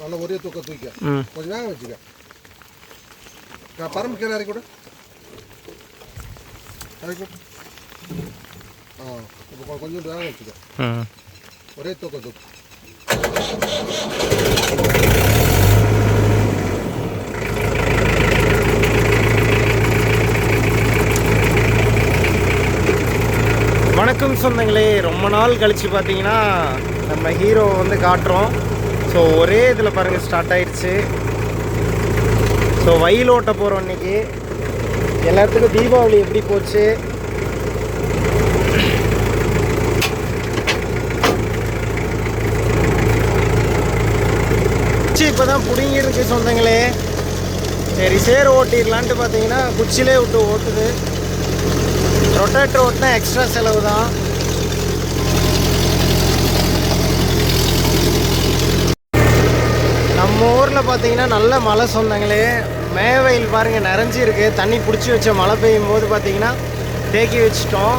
நல்லா ஒரே தூக்க தூக்க கொஞ்சம் வேக வச்சுக்க பரம்பு கீழே இறக்கி விடு இறக்கி. ஆ இப்போ கொஞ்சம் வேக வச்சுக்க ஒரே தூக்க தூக்கு வணக்கம் சொந்தங்களே ரொம்ப நாள் கழிச்சு பார்த்தீங்கன்னா நம்ம ஹீரோ வந்து காட்டுறோம். ஸோ ஒரே இதில் பாருங்கள் ஸ்டார்ட் ஆயிடுச்சு. ஸோ வயல் ஓட்ட போகிறோம் இன்றைக்கி எல்லாத்துக்கும் தீபாவளி எப்படி போச்சு? குச்சி இப்போ தான் பிடுங்கிருக்கு சொந்தங்களே. சரி சேர் ஓட்டிடலான்ட்டு பார்த்தீங்கன்னா குச்சிலே விட்டு ஓட்டுது. ரொட்டேட்டர் ஓட்டினா எக்ஸ்ட்ரா செலவு தான் நம்ம ஊரில் பார்த்தீங்கன்னா நல்ல மழை சொந்தங்களே மேவையில் பாருங்கள் நிறைஞ்சிருக்கு தண்ணி பிடிச்சி வச்ச மழை பெய்யும் போது பார்த்தீங்கன்னா தேக்கி வச்சிட்டோம்.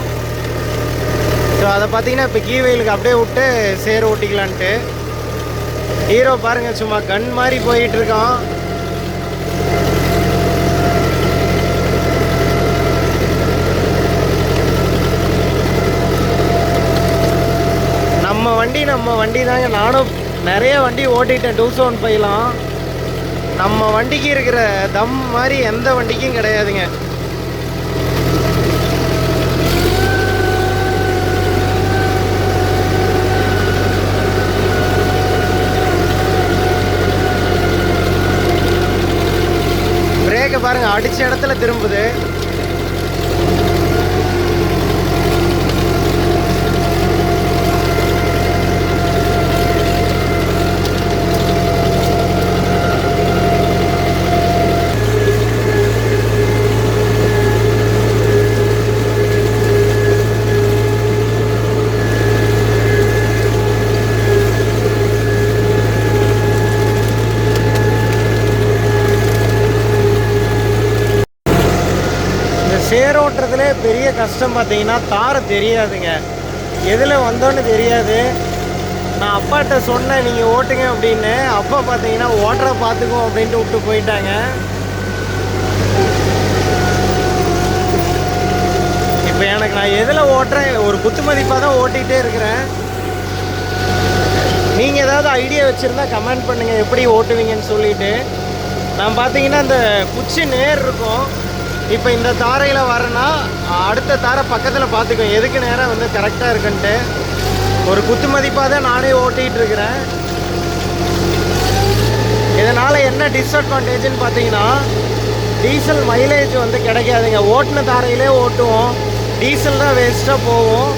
ஸோ அதை பார்த்தீங்கன்னா இப்போ கீவெயிலுக்கு அப்படியே விட்டு சேர் ஓட்டிக்கலான்ட்டு. ஹீரோ பாருங்கள் சும்மா கன் மாதிரி போயிட்டு இருக்கோம் நம்ம வண்டி நம்ம வண்டி தாங்க நானும் நிறைய வண்டி ஓட்டிட்டேன் டூ செவன் ஃபைவ்லாம் நம்ம வண்டிக்கு இருக்கிற தம் மாதிரி எந்த வண்டிக்கும் கிடையாதுங்க. பிரேக்கை பாருங்க அடிச்ச இடத்துல திரும்புது இந்த சேர் ஓட்டுறதுல பெரிய கஷ்டம் பார்த்தீங்கன்னா தாரை தெரியாதுங்க. எதில் வந்தோன்னு தெரியாது. நான் அப்பாட்ட சொன்னேன் நீங்கள் ஓட்டுங்க அப்படின்னு. அப்பா பார்த்தீங்கன்னா ஓட்டுற பார்த்துக்கோ அப்படின்ட்டு விட்டு போயிட்டாங்க. இப்போ எனக்கு நான் எதில் ஓட்டுறேன்? ஒரு குத்து மதிப்பாக தான் ஓட்டிகிட்டே இருக்கிறேன். நீங்கள் ஏதாவது ஐடியா வச்சுருந்தா கமெண்ட் பண்ணுங்கள் எப்படி ஓட்டுவீங்கன்னு சொல்லிட்டு. நான் பார்த்தீங்கன்னா இந்த குச்சி நேர் இருக்கும். இப்போ இந்த தாரையில் வரேன்னா அடுத்த தாரை பக்கத்தில் பார்த்துக்கோ எதுக்கு நேரம் வந்து கரெக்டாக இருக்குன்ட்டு. ஒரு குத்து மதிப்பாக தான் நானே ஓட்டிகிட்டு இருக்கிறேன். இதனால் என்ன டிஸ்அட்வான்டேஜ்னு பார்த்தீங்கன்னா டீசல் மைலேஜ் வந்து கிடைக்காதுங்க. ஓட்டின தாரையிலே ஓட்டுவோம். டீசல் தான் வேஸ்ட்டாக போவோம்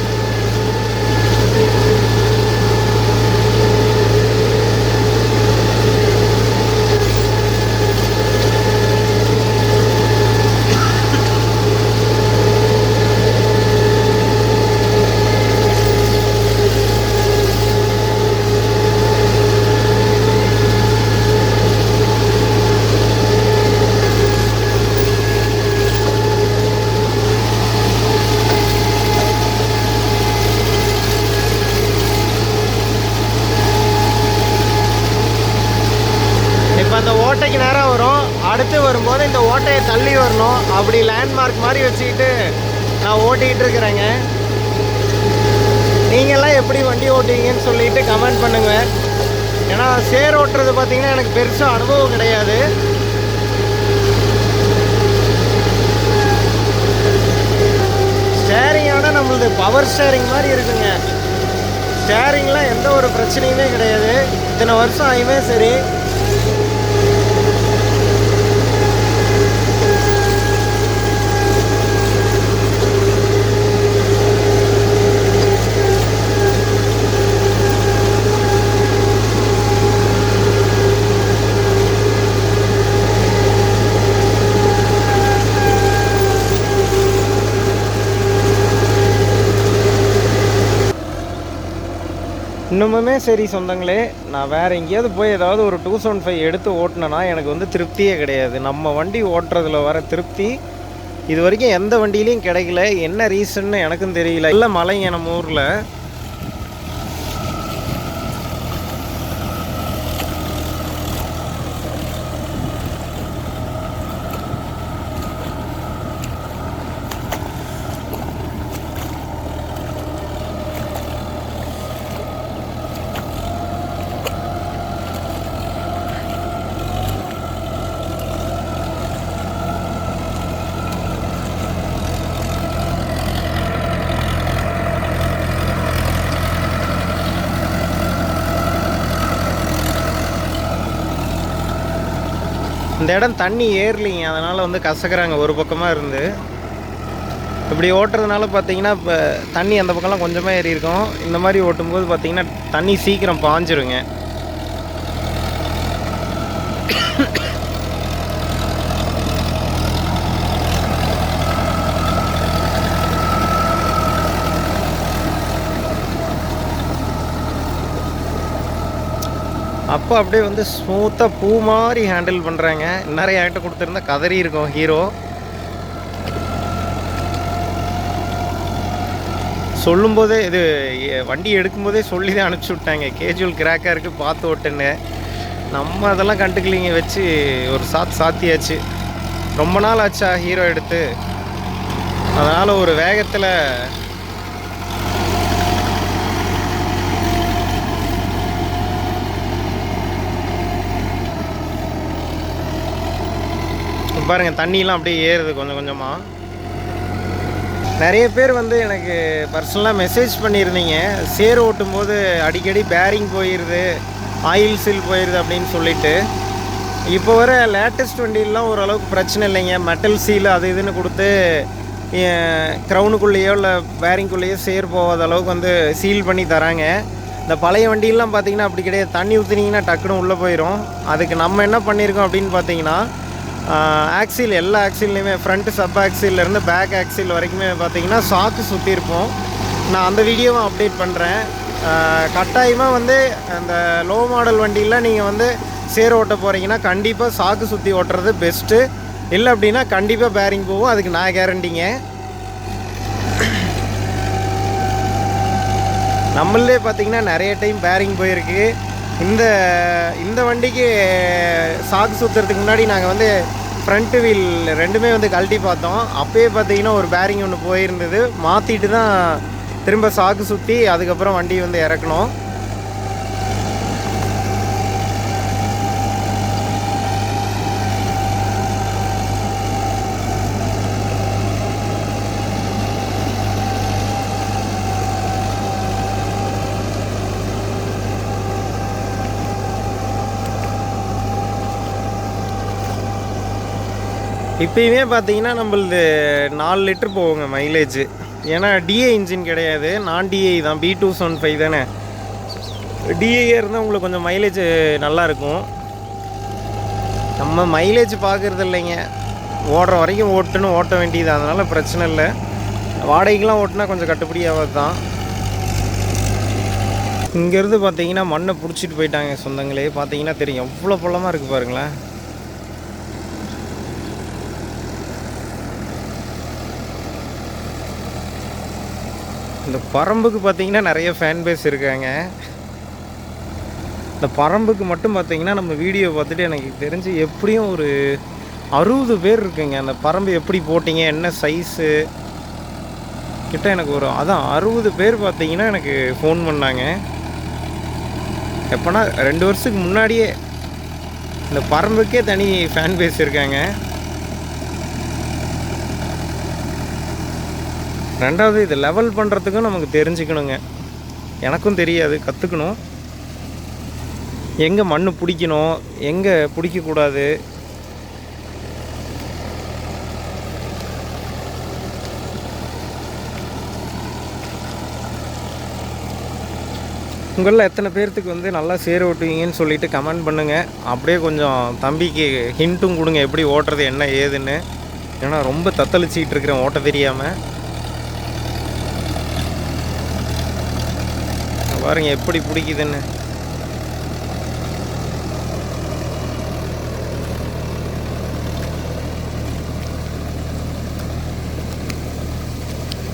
இப்போ அந்த ஓட்டைக்கு நேரம் வரும் அடுத்து வரும்போது இந்த ஓட்டையை தள்ளி வரணும். அப்படி லேண்ட்மார்க் மாதிரி வச்சுக்கிட்டு நான் ஓட்டிக்கிட்டு இருக்கிறேங்க. நீங்கள்லாம் எப்படி வண்டி ஓட்டுவீங்கன்னு சொல்லிட்டு கமெண்ட் பண்ணுங்க. ஏன்னா சேர் ஓட்டுறது பார்த்தீங்கன்னா எனக்கு பெருசாக அனுபவம் கிடையாது. ஸ்டேரிங்கோட நம்மளது பவர் ஸ்டேரிங் மாதிரி இருக்குங்க. ஸ்டேரிங்லாம் எந்த ஒரு பிரச்சனையுமே கிடையாது. இத்தனை வருஷம் ஆயுமே சரி. இன்னுமுமே சரி சொந்தங்களே நான் வேறு எங்கேயாவது போய் ஏதாவது ஒரு டூ செவன் ஃபைவ் எடுத்து ஓட்டினேன்னா எனக்கு வந்து திருப்தியே கிடையாது. நம்ம வண்டி ஓட்டுறதுல வர திருப்தி இது வரைக்கும் எந்த வண்டியிலையும் கிடைக்கல. என்ன ரீசன்னு எனக்கும் தெரியல. இல்லை மலைங்க நம்ம ஊரில். இந்த இடம் தண்ணி ஏறலிங்க. அதனால் வந்து கசக்குறாங்க. ஒரு பக்கமாக இருந்து. இப்படி ஓட்டுறதுனால பார்த்தீங்கன்னா இப்போ தண்ணி அந்த பக்கம்லாம் கொஞ்சமாக ஏறி இருக்கும் இந்த மாதிரி ஓட்டும்போது பார்த்தீங்கன்னா தண்ணி சீக்கிரம் பாஞ்சிருங்க. அப்போ அப்படியே வந்து ஸ்மூத்தாக பூ மாதிரி ஹேண்டில் பண்ணுறாங்க நிறைய என்கிட்ட கொடுத்துருந்தா கதறி இருக்கும் ஹீரோ சொல்லும்போதே இது வண்டி எடுக்கும்போதே சொல்லி தான் அனுப்பிச்சி விட்டாங்க. கேஜுவல் கிராக்காக இருக்குது பார்த்து ஓட்டுன்னு. நம்ம அதெல்லாம் கண்டுக்கலிங்க வச்சு ஒரு சாத் சாத்தியாச்சு. ரொம்ப நாள் ஆச்சா ஹீரோ எடுத்து? அதனால் ஒரு வேகத்தில் பாருங்கள் தண்ணியெலாம் அப்படியே ஏறுது கொஞ்சம் கொஞ்சமாக நிறைய பேர் வந்து எனக்கு பர்சனலாக மெசேஜ் பண்ணியிருந்தீங்க. சேர் ஓட்டும் போது அடிக்கடி பேரிங் போயிடுது ஆயில் சீல் போயிடுது அப்படின்னு சொல்லிட்டு. இப்போ வர லேட்டஸ்ட் வண்டியெலாம் ஓரளவுக்கு பிரச்சனை இல்லைங்க. மெட்டல் சீல் அது இதுன்னு கொடுத்து க்ரௌனுக்குள்ளேயோ இல்லை பேரிங்குள்ளேயோ சேர் போகாத அளவுக்கு வந்து சீல் பண்ணி தராங்க. இந்த பழைய வண்டியெல்லாம் பார்த்தீங்கன்னா அப்படி கிடையாது. தண்ணி ஊற்றினீங்கன்னா டக்குன்னு உள்ளே போயிடும் அதுக்கு நம்ம என்ன பண்ணியிருக்கோம் அப்படின்னு பார்த்தீங்கன்னா ஆக்சில் எல்லா ஆக்சில்லையுமே ஃப்ரண்ட் சப் ஆக்சிலேருந்து பேக் ஆக்சில் வரைக்குமே பார்த்தீங்கன்னா சாக்கு சுற்றிருப்போம் நான் அந்த வீடியோவும் அப்டேட் பண்ணுறேன் கட்டாயமாக வந்து அந்த லோ மாடல் வண்டியில் நீங்கள் வந்து சேர் ஓட்ட போகிறீங்கன்னா கண்டிப்பாக சாக்கு சுற்றி ஓட்டுறது பெஸ்ட்டு இல்லை அப்படின்னா கண்டிப்பாக பேரிங் போகும். அதுக்கு நான் கேரண்டிங்க நம்மளே பார்த்தீங்கன்னா நிறைய டைம் பேரிங் போயிருக்கு. இந்த இந்த வண்டிக்கு சாக்கு சுற்றுறதுக்கு முன்னாடி நாங்கள் வந்து ஃப்ரண்ட் வீல் ரெண்டுமே வந்து கழட்டி பார்த்தோம். அப்போயே பார்த்தீங்கன்னா ஒரு பேரிங் ஒன்று போயிருந்தது. மாற்றிட்டு தான் திரும்ப சாக்கு சுற்றி அதுக்கப்புறம் வண்டி வந்து இறக்கணும் இப்பயுமே பார்த்தீங்கன்னா நம்மளது நாலு லிட்டர் போகுங்க மைலேஜ் ஏன்னா டிஏ இன்ஜின் கிடையாது. நான் டிஏ தான். பி டூ செவன் ஃபைவ் தானே. டிஏஏ இருந்தால் உங்களுக்கு கொஞ்சம் மைலேஜ் நல்லாயிருக்கும் நம்ம மைலேஜ் பார்க்குறது இல்லைங்க. ஓடுற வரைக்கும் ஓட்டுன்னு ஓட்ட வேண்டியது. அதனால் பிரச்சனை இல்லை. வாடகைக்கெலாம் ஓட்டினா கொஞ்சம் கட்டுப்படி ஆகாது தான். இங்கேருந்து பார்த்தீங்கன்னா மண்ணை பிடிச்சிட்டு போயிட்டாங்க சொந்தங்களே. பார்த்தீங்கன்னா தெரியும். எவ்வளோ பள்ளமாக இருக்குது பாருங்களேன். இந்த பரம்புக்கு பார்த்தீங்கன்னா நிறைய ஃபேன் பேஸ் இருக்காங்க. இந்த பரம்புக்கு மட்டும் பார்த்தீங்கன்னா நம்ம வீடியோ பார்த்துட்டு எனக்கு தெரிஞ்சு எப்படியும் ஒரு அறுபது பேர் இருக்குங்க. அந்த பரம்பு எப்படி போட்டீங்க என்ன சைஸு கிட்ட எனக்கு ஒரு அதான் அறுபது பேர் பார்த்தீங்கன்னா எனக்கு ஃபோன் பண்ணாங்க. எப்போனா ரெண்டு வருஷத்துக்கு முன்னாடியே இந்த பரம்புக்கே தனி ஃபேன் பேஸ் இருக்காங்க. ரெண்டாவது இது லெவல் பண்ணுறதுக்கும் நமக்கு தெரிஞ்சுக்கணுங்க. எனக்கும் தெரியாது கற்றுக்கணும் எங்கே மண் பிடிக்கணும் எங்கே பிடிக்கக்கூடாது? உங்களில் எத்தனை பேர்த்துக்கு வந்து நல்லா சேர் ஓட்டுவீங்கன்னு சொல்லிட்டு கமெண்ட் பண்ணுங்கள் அப்படியே கொஞ்சம் தம்பிக்கு ஹிண்ட்டும் கொடுங்க எப்படி ஓட்டுறது என்ன ஏதுன்னு. ஏன்னா ரொம்ப தத்தளிச்சிக்கிட்டு இருக்கிறேன் ஓட்ட தெரியாமல் பாருங்க எப்படி பிடிக்குதுன்னு.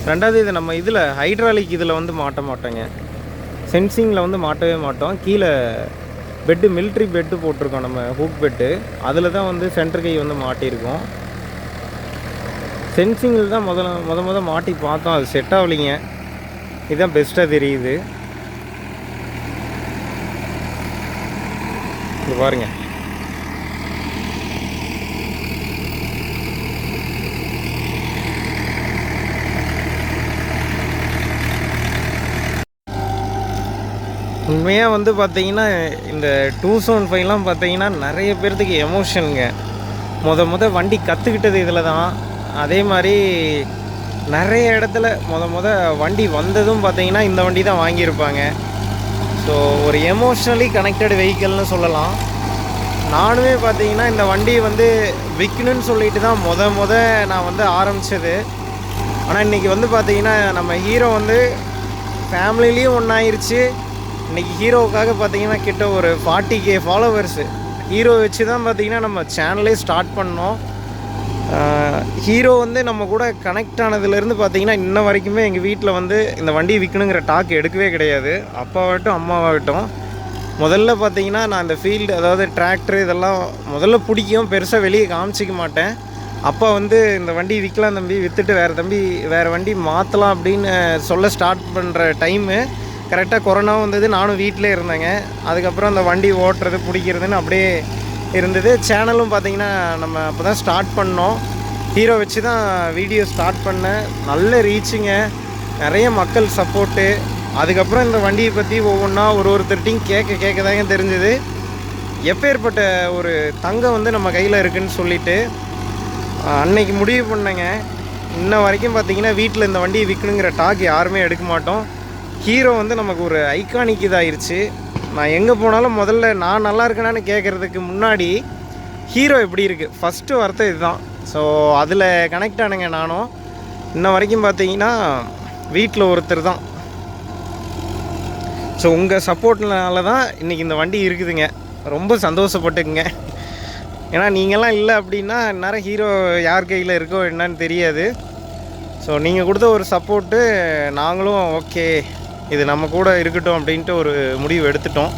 ரெண்டாவது இது நம்ம இதில் ஹைட்ராலிக் இதில் வந்து மாட்ட மாட்டோங்க. சென்சிங்கில் வந்து மாட்டவே மாட்டோம். கீழே பெட்டு மிலிட்ரி பெட்டு போட்டிருக்கோம் நம்ம ஹூக் பெட்டு அதில் தான் வந்து சென்டர் கை வந்து மாட்டியிருக்கோம். சென்சிங்கில் தான் முதல்ல முத முத மாட்டி பார்த்தோம். அது செட் ஆகலைங்க. இதுதான் பெஸ்ட்டாக தெரியுது. இது பாருங்க. உண்மையாக வந்து பார்த்தீங்கன்னா இந்த டூ சவுண்ட் ஃபைவ்லாம் பார்த்தீங்கன்னா நிறைய பேர்த்துக்கு எமோஷனுங்க முத முத வண்டி கற்றுக்கிட்டது இதில் தான். அதே மாதிரி நிறைய இடத்துல முத முத வண்டி வந்ததும் பார்த்தீங்கன்னா இந்த வண்டி தான் வாங்கியிருப்பாங்க. ஸோ ஒரு எமோஷ்னலி கனெக்டட் வெஹிக்கிள்னு சொல்லலாம். நானுமே பார்த்தீங்கன்னா இந்த வண்டி வந்து விற்கணும்னு சொல்லிட்டு தான் முத முத நான் வந்து ஆரம்பித்தது ஆனால் இன்றைக்கி வந்து பார்த்தீங்கன்னா நம்ம ஹீரோ வந்து ஃபேமிலிலையும் ஒன்றாயிருச்சு இன்றைக்கி ஹீரோவுக்காக பார்த்தீங்கன்னா கிட்ட ஒரு ஃபார்ட்டி கே ஃபாலோவர்ஸு ஹீரோ வச்சு தான் பார்த்தீங்கன்னா நம்ம சேனலே ஸ்டார்ட் பண்ணோம். ஹீரோ வந்து நம்ம கூட கனெக்ட் ஆனதுலேருந்து பார்த்தீங்கன்னா இன்ன வரைக்குமே எங்கள் வீட்டில் வந்து இந்த வண்டியை விற்கணுங்கிற டாக் எடுக்கவே கிடையாது. அப்பாவாகட்டும் அம்மாவாகட்டும். முதல்ல பார்த்தீங்கன்னா நான் இந்த ஃபீல்டு அதாவது டிராக்டர் இதெல்லாம் முதல்ல பிடிக்கும். பெருசாக வெளியே காமிச்சிக்க மாட்டேன். அப்பா வந்து இந்த வண்டி விற்கலாம் தம்பி விற்றுட்டு வேறு தம்பி வேறு வண்டி மாற்றலாம் அப்படின்னு சொல்ல ஸ்டார்ட் பண்ணுற டைமு கரெக்டாக கொரோனாவும் வந்தது. நானும் வீட்டிலே இருந்தேங்க. அதுக்கப்புறம் அந்த வண்டி ஓட்டுறது பிடிக்கிறதுன்னு அப்படியே இருந்தது. சேனலும் பார்த்தீங்கன்னா நம்ம அப்போ தான் ஸ்டார்ட் பண்ணோம். ஹீரோ வச்சு தான் வீடியோ ஸ்டார்ட் பண்ணேன். நல்ல ரீச்சுங்க நிறைய மக்கள் சப்போர்ட்டு அதுக்கப்புறம் இந்த வண்டியை பற்றி ஒவ்வொன்றா ஒரு ஒருத்தர்ட்டையும் கேட்க கேட்க தாங்க தெரிஞ்சது. எப்பேற்பட்ட ஒரு தங்கம் வந்து நம்ம கையில் இருக்குன்னு சொல்லிவிட்டு அன்னைக்கு முடிவு பண்ணேங்க. இன்ன வரைக்கும் பார்த்தீங்கன்னா வீட்டில் இந்த வண்டியை விற்கணுங்கிற டாக் யாருமே எடுக்க மாட்டோம். ஹீரோ வந்து நமக்கு ஒரு ஐகானிக் இதாயிருச்சு. நான் எங்கே போனாலும் முதல்ல நான் நல்லா இருக்கேனான்னு கேட்குறதுக்கு முன்னாடி ஹீரோ எப்படி இருக்குது ஃபஸ்ட்டு வார்த்தை இதுதான். ஸோ அதில் கனெக்ட் ஆனுங்க நானும். இன்ன வரைக்கும் பார்த்தீங்கன்னா வீட்டில் ஒருத்தர் தான். ஸோ உங்கள் சப்போர்ட்னால தான் இன்றைக்கி இந்த வண்டி இருக்குதுங்க. ரொம்ப சந்தோஷப்பட்டுக்குங்க. ஏன்னா நீங்கள்லாம் இல்லை அப்படின்னா நேரம் ஹீரோ யார் கையில் இருக்கோ என்னன்னு தெரியாது. ஸோ நீங்கள் கொடுத்த ஒரு சப்போர்ட்டு நாங்களும் ஓகே இது நம்ம கூட இருக்கட்டும் அப்படின்ட்டு ஒரு முடிவு எடுத்துட்டோம்.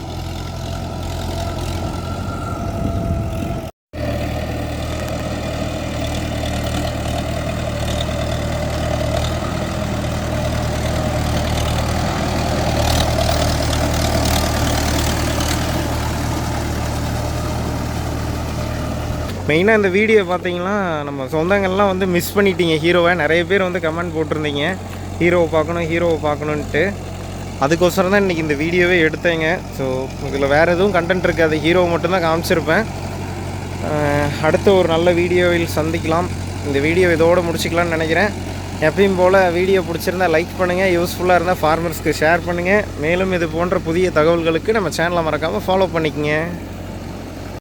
மெயினாக இந்த வீடியோ பார்த்தீங்கன்னா நம்ம சொந்தங்கள்லாம் வந்து மிஸ் பண்ணிட்டீங்க ஹீரோவை நிறைய பேர் வந்து கமெண்ட் போட்டிருந்தீங்க. ஹீரோவை பார்க்கணும் ஹீரோவை பார்க்கணுன்ட்டு. அதுக்கோசரம் தான் இன்றைக்கி இந்த வீடியோவே எடுத்தேங்க. ஸோ இதில் வேறு எதுவும் கண்டென்ட் இருக்காது. ஹீரோவை மட்டும்தான் காமிச்சிருப்பேன். அடுத்த ஒரு நல்ல வீடியோவில் சந்திக்கலாம். இந்த வீடியோ இதோடு முடிச்சிக்கலாம்னு நினைக்கிறேன். எப்பயும் போல் வீடியோ பிடிச்சிருந்தா லைக் பண்ணுங்கள் யூஸ்ஃபுல்லாக இருந்தால் ஃபார்மர்ஸ்க்கு ஷேர் பண்ணுங்கள் மேலும் இது போன்ற புதிய தகவல்களுக்கு நம்ம சேனலை மறக்காமல் ஃபாலோ பண்ணிக்கங்க.